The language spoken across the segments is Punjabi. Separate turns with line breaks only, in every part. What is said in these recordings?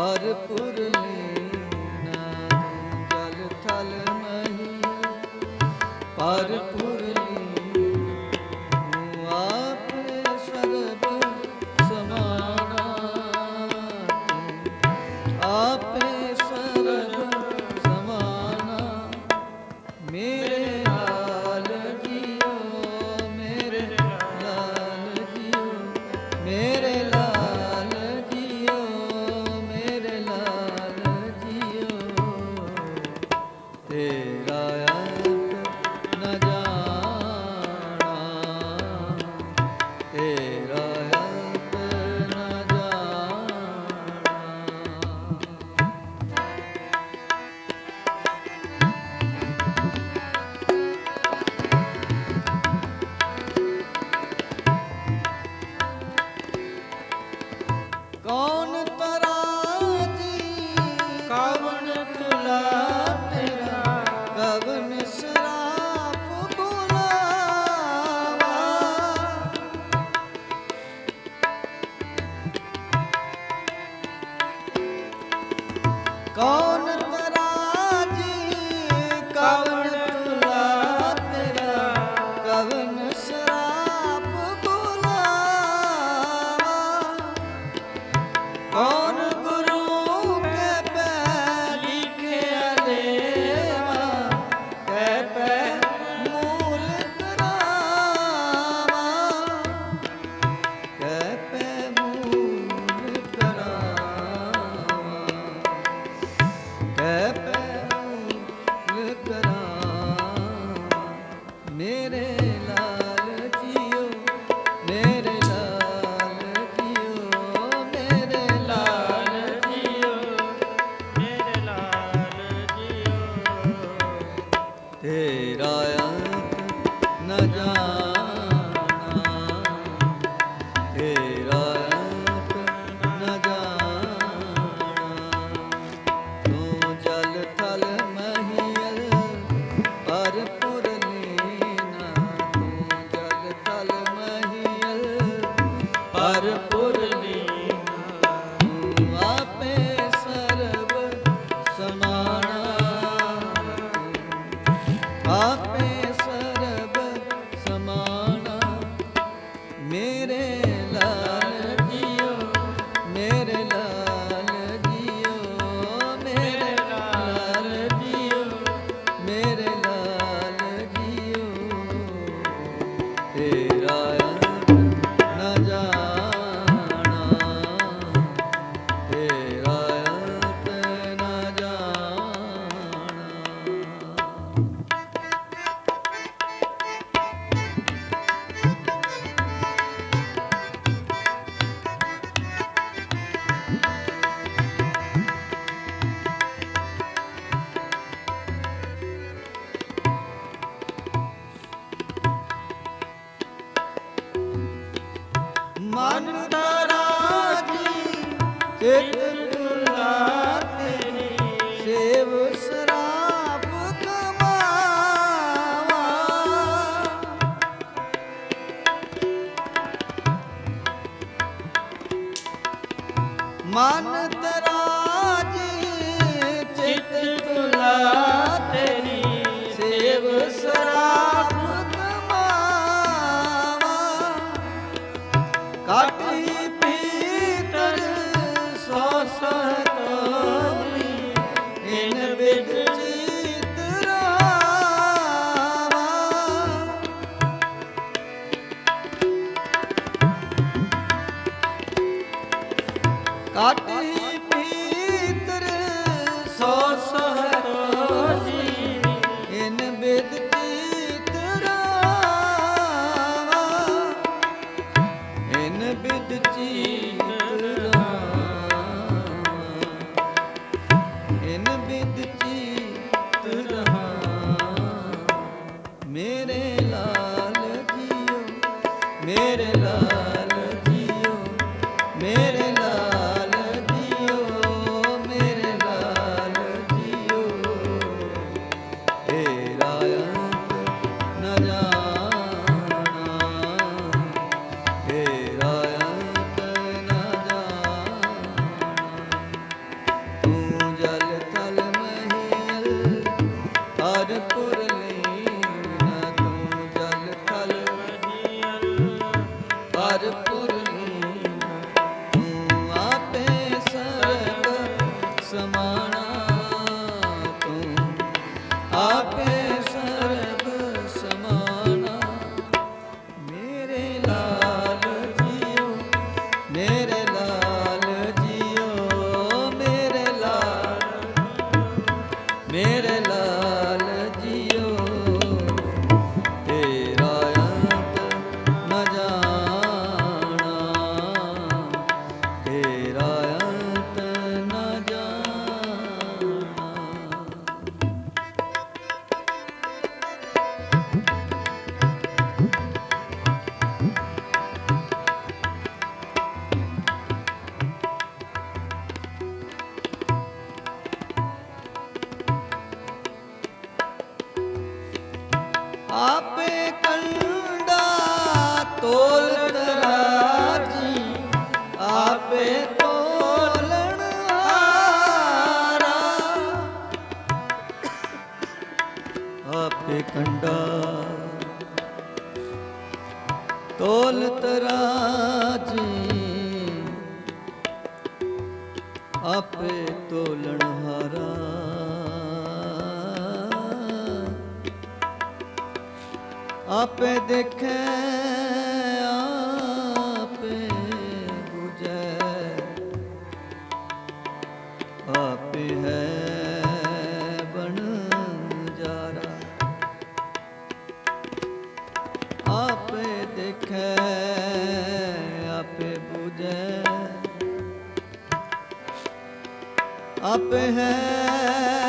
ਹਰਪੁਰ ਥਲ ਨਹੀਂ ਪਰਪੁਰ पूर्णी ਮਨ ਤਰਾਜ ਚਿਤ ਤੁਲਾ ਆਪੇ ਦੇਖੇ ਆਪੇ ਹੈ ਬਣ ਜਾਰਾ। ਆਪੇ ਆਪੇ 부ਜੈ ਆਪੇ ਹੈ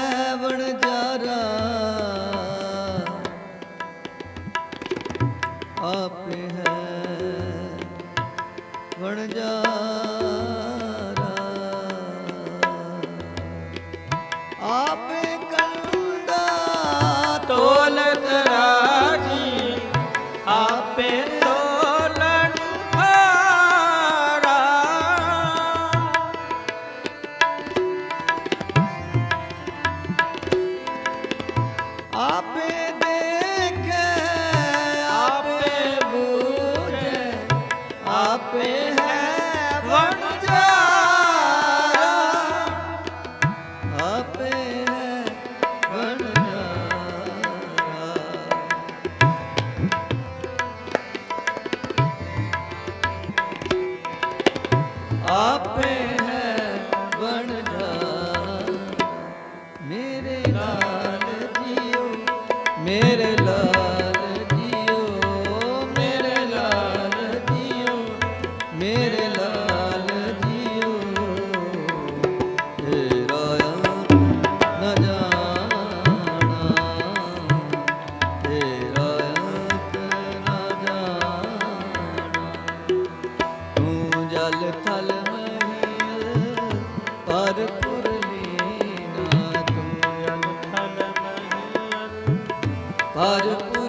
पर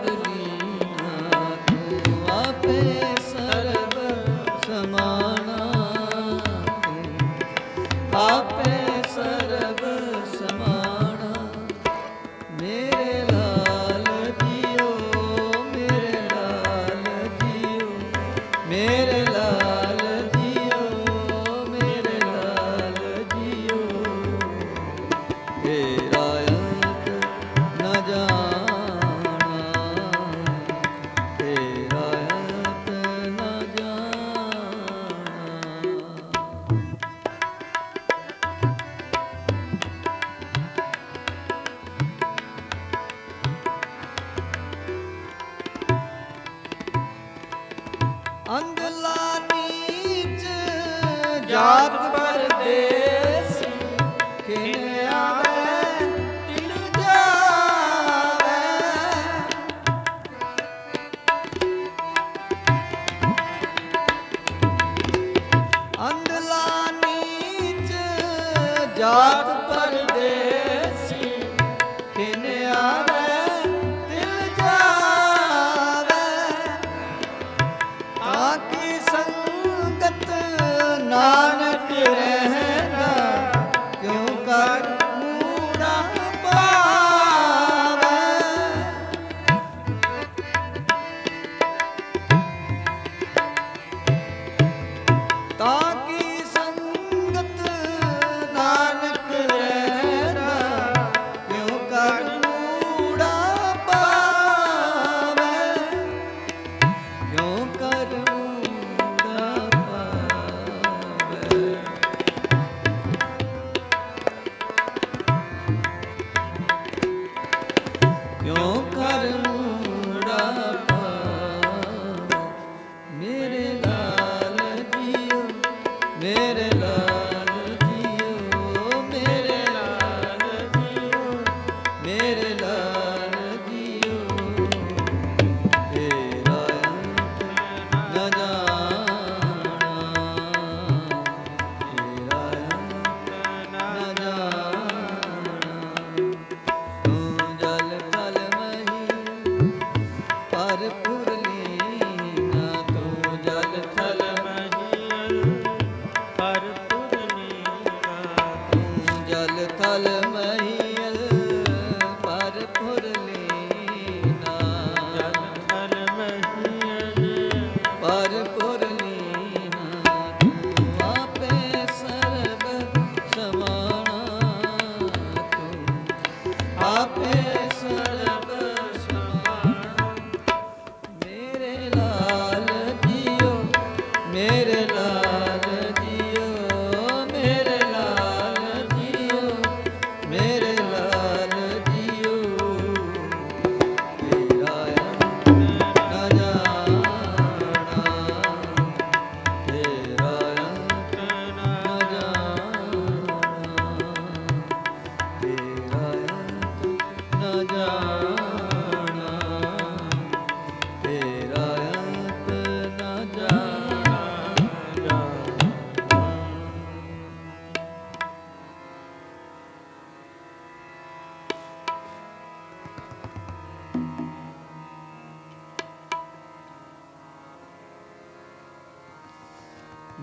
ਅੰਗਲਾ ਨੀਚ ਜਾਤ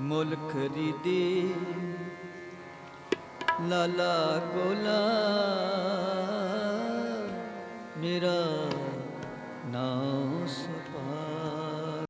ਮੁੱਲ ਖਰੀਦੀ। ਲਾਲਾ ਕੋਲਾ ਮੇਰਾ ਨਾਮ